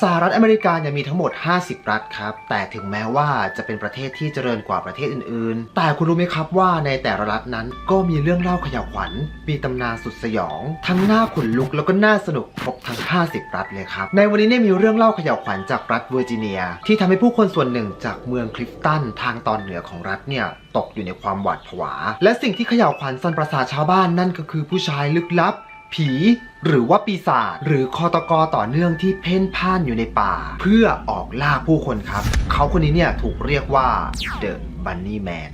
สหรัฐอเมริกาเนี่ยมีทั้งหมด 50 รัฐครับ แต่ถึงแม้ว่าจะเป็นประเทศที่เจริญกว่าประเทศอื่นๆ แต่คุณรู้ไหมครับว่าในแต่ละรัฐนั้นก็มีเรื่องเล่าขยาวขวัญ มีตำนานสุดสยอง ทั้งหน้าขนลุกแล้วก็น่าสนุกครบทั้ง 50 รัฐเลยครับ ในวันนี้เนี่ยมีเรื่องเล่าขยาวขวัญจากรัฐเวอร์จิเนีย ที่ทำให้ผู้คนส่วนหนึ่งจากเมืองคลิฟตันทางตอนเหนือของรัฐเนี่ยตกอยู่ในความหวาดผวา และสิ่งที่ขยาวขวัญสันประสาชาวบ้านนั่นก็คือผู้ชายลึกลับ ผีหรือว่าปีศาจหรือคอตกอต่อเนื่องที่เพ่นพ่านอยู่ในป่า เพื่อออกล่าผู้คนครับ เขาคนนี้เนี่ยถูกเรียกว่า The Bunny Man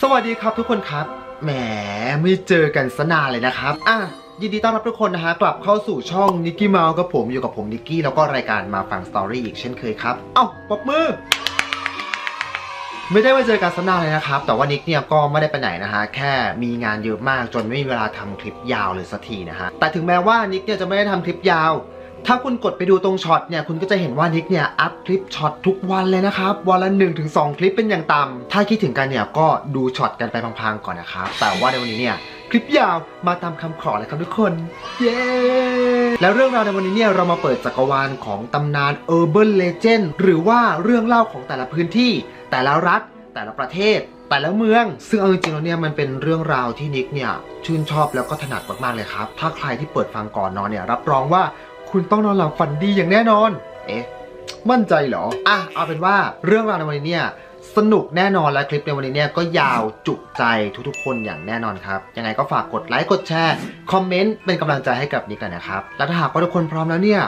สวัสดีครับทุกคนครับ แหมไม่เจอกันสนานเลยนะครับ อะ ยินดีต้อนรับทุกคนนะฮะกลับเข้าสู่ช่องนิกกี้เมาส์กับผมอยู่กับผมนิกกี้แล้วก็รายการมาฟังสตอรี่อีกเช่นเคยครับ เอ้าปรบมือ ไม่ได้มาเจอกันสนานเลยนะครับ แต่ว่านิกเนี่ยก็ไม่ได้ไปไหนนะฮะแค่มีงานเยอะมากจนไม่มีเวลาทำคลิปยาวเลยสักทีนะฮะแต่ถึงแม้ว่านิกเนี่ยจะไม่ได้ทำคลิปยาว ถ้าคุณกดไปดูตรงช็อตเนี่ยคุณก็จะเห็นว่านิกเนี่ยอัพคลิปช็อตทุกวันเลยนะครับวันละ1นถึงสคลิปเป็นอย่างต่ำถ้าคิดถึงกันเนี่ยก็ดูช็อตกันไปพังๆก่อนนะครับแต่ว่าในวันนี้เนี่ย คลิปยาวมาตามคำขอเลยครับทุกคน เย้ แล้วเรื่องราวในวันนี้เนี่ยเรามาเปิดจักรวาลของตำนาน Urban Legend หรือว่าเรื่องเล่าของแต่ละพื้นที่ แต่ละรัฐ แต่ละประเทศ แต่ละเมือง ซึ่งเอาจริงๆแล้วเนี่ยมันเป็นเรื่องราวที่นิกเนี่ยชื่นชอบแล้วก็ถนัดมากๆเลยครับ ถ้าใครที่เปิดฟังก่อนนอนเนี่ยรับรองว่าคุณต้องนอนหลับฝันดีอย่างแน่นอน เอ๊ะ มั่นใจเหรอ อะ เอาเป็นว่าเรื่องราวในวันนี้เนี่ย สนุกแน่นอนและคลิปในวันนี้เนี่ยก็ยาวจุใจทุกๆ คนอย่างแน่นอนครับ ยังไงก็ฝากกดไลค์กดแชร์ คอมเมนต์เป็นกำลังใจให้กับนิกกันนะครับ และถ้าหากว่าทุกคนพร้อมแล้วเนี่ย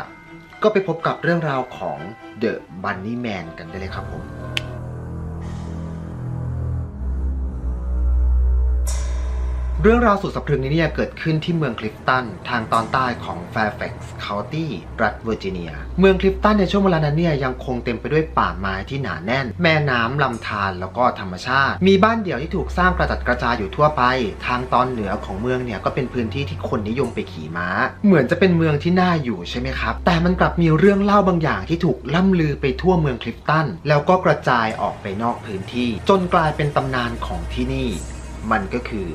ก็ไปพบกับเรื่องราวของ The Bunny Man กันได้เลยครับผม เรื่องราวสุดสะพรึงนี้เนี่ยเกิดขึ้นที่เมืองคลิฟตัน ทางตอนใต้ของ Fairfax County รัฐเวอร์จิเนีย เมืองคลิฟตันในช่วงเวลานั้นเนี่ยยังคงเต็มไปด้วยป่าไม้ที่หนาแน่น แม่น้ำลำธารแล้วก็ธรรมชาติ มีบ้านเดี่ยวที่ถูกสร้างกระจัดกระจายอยู่ทั่วไป ทางตอนเหนือของเมืองเนี่ยก็เป็นพื้นที่ที่คนนิยมไปขี่ม้า เหมือนจะเป็นเมืองที่น่าอยู่ใช่ไหมครับ แต่มันกลับมีเรื่องเล่าบางอย่างที่ถูกล่ำลือไปทั่วเมืองคลิฟตัน แล้วก็กระจายออกไปนอกพื้นที่ จนกลายเป็นตำนานของที่นี่ มันก็คือ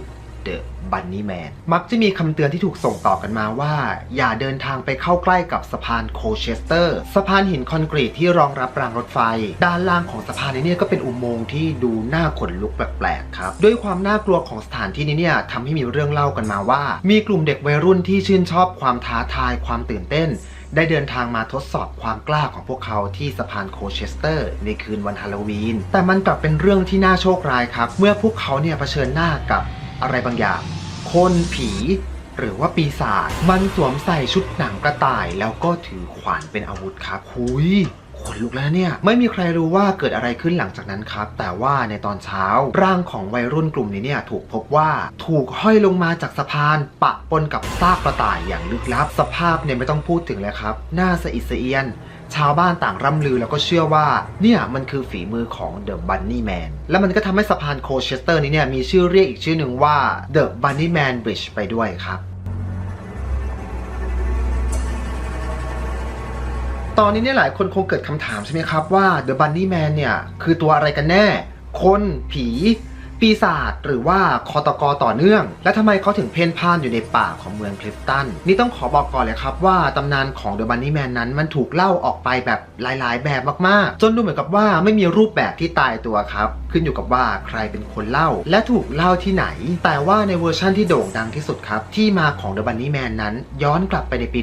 The Bunny Man มักจะมีคำเตือนที่ถูกส่งต่อกันมาว่า อย่าเดินทางไปเข้าใกล้กับสะพานโคเชสเตอร์ สะพานหินคอนกรีตที่รองรับรางรถไฟ ด้านล่างของสะพานนี้เนี่ยก็เป็นอุโมงค์ที่ดูน่าขนลุกแปลกๆครับ ด้วยความน่ากลัวของสถานที่นี้เนี่ยทำให้มีเรื่องเล่ากันมาว่า มีกลุ่มเด็กวัยรุ่นที่ชื่นชอบความท้าทายความตื่นเต้นได้เดินทางมาทดสอบความกล้าของพวกเขาที่สะพานโคเชสเตอร์ ในคืนวันฮาโลวีน แต่มันกลับเป็นเรื่องที่น่าโชคร้ายครับ เมื่อพวกเขาเนี่ยเผชิญหน้ากับ อะไรบางอย่าง คนผี หรือว่าปีศาจมันสวมใส่ชุดหนังกระต่าย แล้วก็ถือขวานเป็นอาวุธครับหุยขนลุกแล้วเนี่ย ไม่มีใครรู้ว่าเกิดอะไรขึ้นหลังจากนั้นครับ แต่ว่าในตอนเช้าร่างของวัยรุ่นกลุ่มนี้เนี่ยถูกพบว่าถูกห้อยลงมาจากสะพาน ปะปนกับซากกระต่ายอย่างลึกลับ สภาพเนี่ยไม่ต้องพูดถึงเลยครับน่าสะอิดสะเอียน ชาวบ้านต่างร่ำลือแล้วก็เชื่อว่าเนี่ยมันคือฝีมือของ The Bunny Man และมันก็ทำให้สะพานโคเชสเตอร์นี้เนี่ยมีชื่อเรียกอีกชื่อหนึ่งว่า The Bunny Man Bridge ไปด้วยครับตอนนี้เนี่ยหลายคนคงเกิดคำถามใช่ไหมครับว่า The Bunny Man เนี่ย คือตัวอะไรกันแน่ คน ผี ปีศาจหรือว่าคอตกอต่อเนื่อง และทำไมเขาถึงเพ่นพ่านอยู่ในป่าของเมืองคลิฟตัน นี่ต้องขอบอกก่อนเลยครับว่าตำนานของเดอะบันนี่แมนนั้นมันถูกเล่าออกไปแบบหลาย ๆ แบบมาก ๆ จนดูเหมือนกับว่าไม่มีรูปแบบที่ตายตัวครับ ขึ้นอยู่กับว่าใครเป็นคนเล่า และถูกเล่าที่ไหน แต่ว่าในเวอร์ชั่นที่โด่งดังที่สุดครับ ที่มาของเดอะบันนี่แมนนั้น ย้อนกลับไปในปี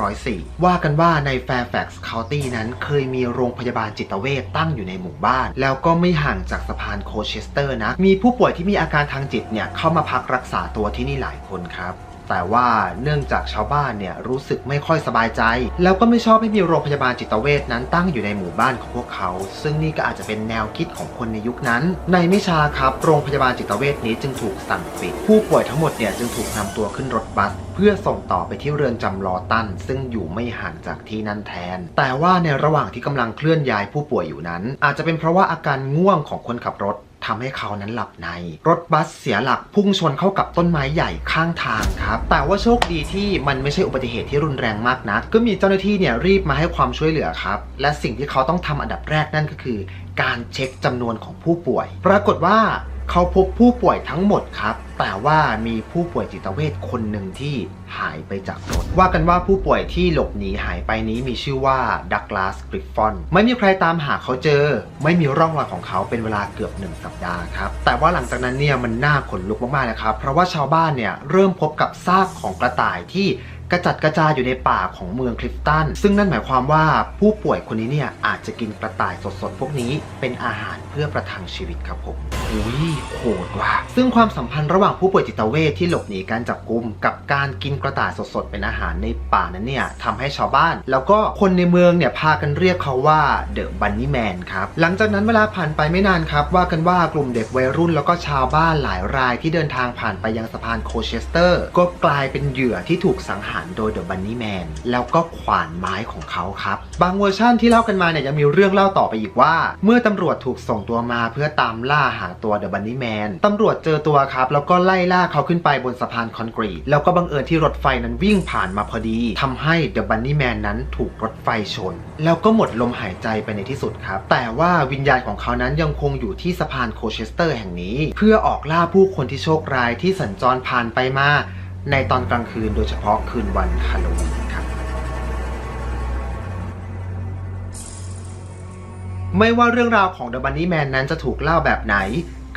1904 ว่ากันว่าใน Fairfax County นั้นเคยมีโรงพยาบาลจิตเวชตั้งอยู่ในหมู่บ้าน แล้วก็ไม่ห่างจากสะพานโคเชสเตอร์นะ มีผู้ป่วยที่มีอาการทางจิตเนี่ยเข้ามาพักรักษาตัวที่นี่หลายคนครับ แต่ว่าเนื่องจากชาวบ้านเนี่ยรู้สึกไม่ค่อยสบายใจ แล้วก็ไม่ชอบให้มีโรงพยาบาลจิตเวชนั้นตั้งอยู่ในหมู่บ้านของพวกเขา ซึ่งนี่ก็อาจจะเป็นแนวคิดของคนในยุคนั้น ในไม่ช้าครับ โรงพยาบาลจิตเวชนี้จึงถูกสั่งปิด ผู้ป่วยทั้งหมดเนี่ยจึงถูกนำตัวขึ้นรถบัส เพื่อส่งต่อไปที่เรือนจำลอตัน ซึ่งอยู่ไม่ห่างจากที่นั่นแทน แต่ว่าในระหว่างที่กำลังเคลื่อนย้ายผู้ป่วยอยู่นั้น อาจจะเป็นเพราะว่าอาการง่วงของคนขับรถ ทำให้เขานั้นหลับใน รถบัสเสียหลักพุ่งชนเข้ากับต้นไม้ใหญ่ข้างทางครับ แต่ว่าโชคดีที่มันไม่ใช่อุบัติเหตุที่รุนแรงมากนัก ก็มีเจ้าหน้าที่เนี่ยรีบมาให้ความช่วยเหลือครับ และสิ่งที่เขาต้องทำอันดับแรกนั่นก็คือ การเช็คจำนวนของผู้ป่วย ปรากฏว่า เขาพบผู้ป่วยทั้งหมดครับ แต่ว่ามีผู้ป่วยจิตเวชคนหนึ่งที่หายไปจากรถ ว่ากันว่าผู้ป่วยที่หลบหนีหายไปนี้มีชื่อว่าดักลาสกริฟฟอน ไม่มีใครตามหาเขาเจอ ไม่มีร่องรอยของเขาเป็นเวลาเกือบหนึ่งสัปดาห์ครับ แต่ว่าหลังจากนั้นเนี่ยมันน่าขนลุกมากๆนะครับ เพราะว่าชาวบ้านเนี่ยเริ่มพบกับซากของกระต่ายที่ กระจัดกระจายอยู่ในป่าของเมืองคลิฟตัน ซึ่งนั่นหมายความว่าผู้ป่วยคนนี้เนี่ยอาจจะกินกระต่ายสดๆ พวกนี้เป็นอาหารเพื่อประทังชีวิตครับผมอุ้ยโหดว่ะ ซึ่งความสัมพันธ์ระหว่างผู้ป่วยจิตเวชที่หลบหนีการจับกุม กับการกินกระต่ายสดๆ เป็นอาหารในป่านั้นเนี่ยทำให้ชาวบ้าน แล้วก็คนในเมืองเนี่ยพากันเรียกเขาว่าเดอะบันนี่แมนครับ หลังจากนั้นเวลาผ่านไปไม่นานครับ ว่ากันว่ากลุ่มเด็กวัยรุ่นแล้วก็ชาวบ้านหลายรายที่เดินทางผ่านไปยังสะพานโคเชสเตอร์ ก็กลายเป็นเหยื่อที่ถูกสังหารโดยเดอะบันนี่แมนแล้วก็ขวานไม้ของเขาครับ บางเวอร์ชั่นที่เล่ากันมาเนี่ยยังมีเรื่องเล่าต่อไปอีกว่า เมื่อตำรวจถูกส่งตัวมาเพื่อตามล่าหาตัวเดอะบันนี่แมนตำรวจเจอตัวครับ แล้วก็ไล่ล่าเขาขึ้นไปบนสะพานคอนกรีต แล้วก็บังเอิญที่รถไฟนั้นวิ่งผ่านมาพอดีทำให้เดอะบันนี่แมนนั้นถูกรถไฟชน แล้วก็หมดลมหายใจไปในที่สุดครับ แต่ว่าวิญญาณของเขานั้นยังคงอยู่ที่สะพานโคเชสเตอร์แห่งนี้ เพื่อออกล่าผู้คนที่โชคร้ายที่สัญจรผ่านไปมา ในตอนกลางคืนโดยเฉพาะคืนวันฮาโลวีนครับไม่ว่าเรื่องราวของเดอะบันนี่แมนนั้นจะถูกเล่าแบบไหน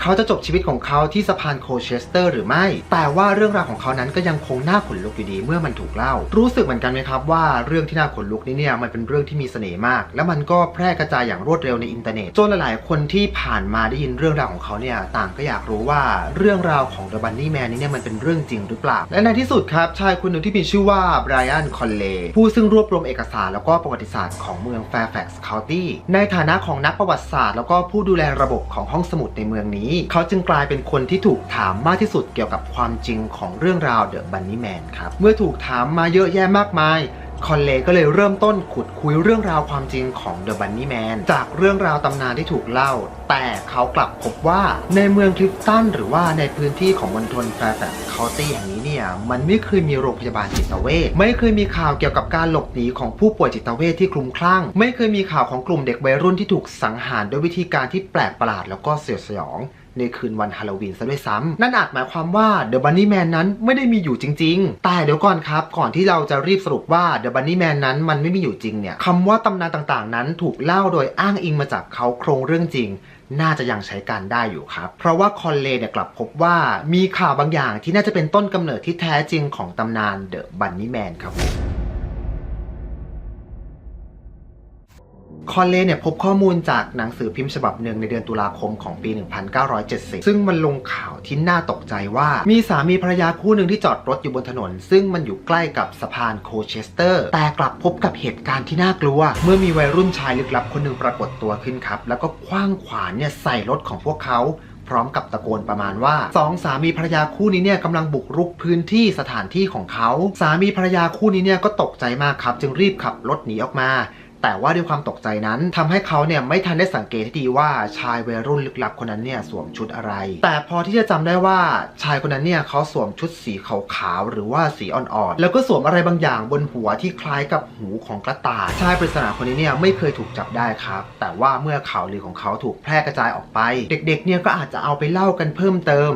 เขาจะจบชีวิตของเขาที่สะพานโคเชสเตอร์หรือไม่ แต่ว่าเรื่องราวของเขานั้นก็ยังคงน่าขนลุกอยู่ดีเมื่อมันถูกเล่า รู้สึกเหมือนกันไหมครับว่าเรื่องที่น่าขนลุกนี้เนี่ยมันเป็นเรื่องที่มีเสน่ห์มาก และมันก็แพร่กระจายอย่างรวดเร็วในอินเทอร์เน็ตจนหลายๆ คนที่ผ่านมาได้ยินเรื่องราวของเขาเนี่ยต่างก็อยากรู้ว่าเรื่องราวของ The Bunny Man นี้เนี่ยมันเป็นเรื่องจริงหรือเปล่า และในที่สุดครับชายคนหนึ่งที่มีชื่อว่าไบรอันคอนเลย์ผู้ซึ่งรวบรวมเอกสารแล้วก็ประวัติศาสตร์ของเมือง Fairfax County ในฐานะของนักประวัติศาสตร์ แล้วก็ผู้ดูแลระบบของห้องสมุดในเมืองนี้เขาจึงกลายเป็นคนที่ถูกถามมากที่สุดเกี่ยวกับความจริงของเรื่องราวเดอะบันนี่แมนครับ เมื่อถูกถามมาเยอะแยะมากมาย คอนเลก็เลยเริ่มต้นขุดคุยเรื่องราวความจริงของเดอะบันนี่แมนจากเรื่องราวตำนานที่ถูกเล่า แต่เขากลับพบว่าในเมืองคลิฟตันหรือว่าในพื้นที่ของมณฑลแฟร์แฟกซ์เคาน์ตี้แห่งนี้เนี่ย มันไม่เคยมีโรงพยาบาลจิตเวชไม่เคยมีข่าวเกี่ยวกับการหลบหนีของผู้ป่วยจิตเวชที่คลุ้มคลั่ง ไม่เคยมีข่าวของกลุ่มเด็กวัยรุ่นที่ถูกสังหารด้วยวิธีการที่แปลกประหลาดแล้วก็เสียดสยอง ในคืนวันฮาโลวีนซะด้วยซ้ำนั่นอาจหมายความว่าเดอะบันนี่แมนนั้นไม่ได้มีอยู่จริง ๆ แต่เดี๋ยวก่อนครับ ก่อนที่เราจะรีบสรุปว่าเดอะบันนี่แมนนั้นมันไม่มีอยู่จริงเนี่ยคำว่าตำนานต่างๆ นั้นถูกเล่าโดยอ้างอิงมาจากเขาโครงเรื่องจริงน่าจะยังใช้การได้อยู่ครับ เพราะว่าคอนเลเนี่ยกลับพบว่ามีข่าวบางอย่างที่น่าจะเป็นต้นกำเนิดที่แท้จริงของตำนานเดอะบันนี่แมนครับ คอนเลเนี่ยพบข้อมูลจากหนังสือพิมพ์ฉบับหนึ่งในเดือนตุลาคมของปี 1970 ซึ่งมันลงข่าวที่น่าตกใจว่ามีสามีภรรยาคู่หนึ่งที่จอดรถอยู่บนถนน ซึ่งมันอยู่ใกล้กับสะพานโคเชสเตอร์ แต่กลับพบกับเหตุการณ์ที่น่ากลัว เมื่อมีวัยรุ่นชายลึกลับคนหนึ่งปรากฏตัวขึ้นครับ แล้วก็คว้างขวานเนี่ยใส่รถของพวกเขาพร้อมกับตะโกนประมาณว่าสองสามีภรรยาคู่นี้เนี่ยกำลังบุกรุกพื้นที่สถานที่ของเขา สามีภรรยาคู่นี้เนี่ยก็ตกใจมากครับ จึงรีบขับรถหนีออกมา แต่ว่าด้วยความตกใจนั้นทำให้เขาเนี่ยไม่ทันได้สังเกตที่ดีว่าชายวัยรุ่นลึกลับคนนั้นเนี่ยสวมชุดอะไร แต่พอที่จะจำได้ว่าชายคนนั้นเนี่ยเขาสวมชุดสีขาวๆหรือว่าสีอ่อนๆแล้วก็สวมอะไรบางอย่างบนหัวที่คล้ายกับหูของกระต่ายชายปริศนาคนนี้เนี่ยไม่เคยถูกจับได้ครับ แต่ว่าเมื่อข่าวลือของเขาถูกแพร่กระจายออกไป เด็กๆเนี่ยก็อาจจะเอาไปเล่ากันเพิ่มเติม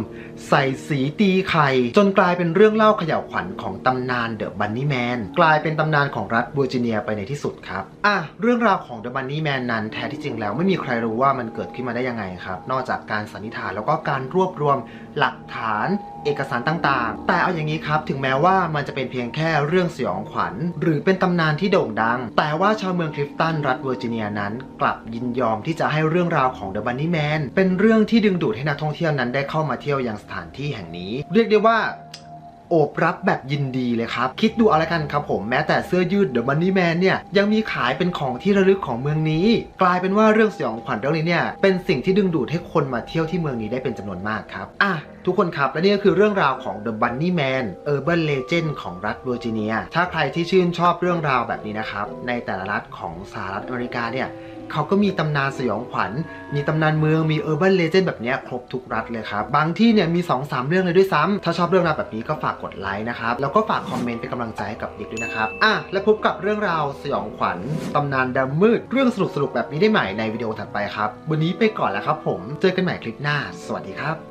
ใส่สีตีไข่จนกลายเป็นเรื่องเล่าเขย่าวขวัญของตำนานเดอะบันนี่แมนกลายเป็นตำนานของรัฐเวอร์จิเนียไปในที่สุดครับอะเรื่องราวของเดอะบันนี่แมนนั้นแท้ที่จริงแล้วไม่มีใครรู้ว่ามันเกิดขึ้นมาได้ยังไงครับ นอกจากการสันนิษฐานแล้วก็การรวบรวมหลักฐานเอกสารต่างๆ แต่เอาอย่างนี้ครับ ถึงแม้ว่ามันจะเป็นเพียงแค่เรื่องสยองขวัญ หรือเป็นตำนานที่โด่งดัง แต่ว่าชาวเมืองคลิฟตันรัฐเวอร์จิเนียนั้น กลับยินยอมที่จะให้เรื่องราวของเดอะบันนี่แมนเป็นเรื่องที่ดึงดูดให้นักท่องเที่ยวนั้นได้เข้ามาเที่ยวยังสถานที่แห่งนี้ เรียกได้ว่า โอบรับแบบยินดีเลยครับ คิดดูเอาละกันครับผมแม้แต่เสื้อยืดเดอะมันนี่แมนเนี่ยยังมีขายเป็นของที่ระลึกของเมืองนี้ กลายเป็นว่าเรื่องสยองขวัญเรื่องนี้เนี่ยเป็นสิ่งที่ดึงดูดให้คนมาเที่ยวที่เมืองนี้ได้เป็นจำนวนมากครับอะทุกคนครับ และนี่ก็คือเรื่องราวของ The Bunny Man Urban Legend ของรัฐเวอร์จิเนีย ถ้าใครที่ชื่นชอบเรื่องราวแบบนี้นะครับ ในแต่ละรัฐของสหรัฐอเมริกาเนี่ยเขาก็มีตำนานสยองขวัญ มีตำนานเมือง มี Urban Legend แบบนี้ครบทุกรัฐเลยครับ บางที่เนี่ยมี 2-3 เรื่องเลยด้วยซ้ำ ถ้าชอบเรื่องราวแบบนี้ก็ฝากกดไลค์นะครับ แล้วก็ฝากคอมเมนต์เป็นกำลังใจให้กับดิกด้วยนะครับ อะ และพบกับเรื่องราวสยองขวัญ ตำนานดำมืด เรื่องสนุกๆแบบนี้ได้ใหม่ในวิดีโอถัดไปครับ วันนี้ไปก่อนแล้วครับผม เจอกันใหม่คลิปหน้า สวัสดีครับ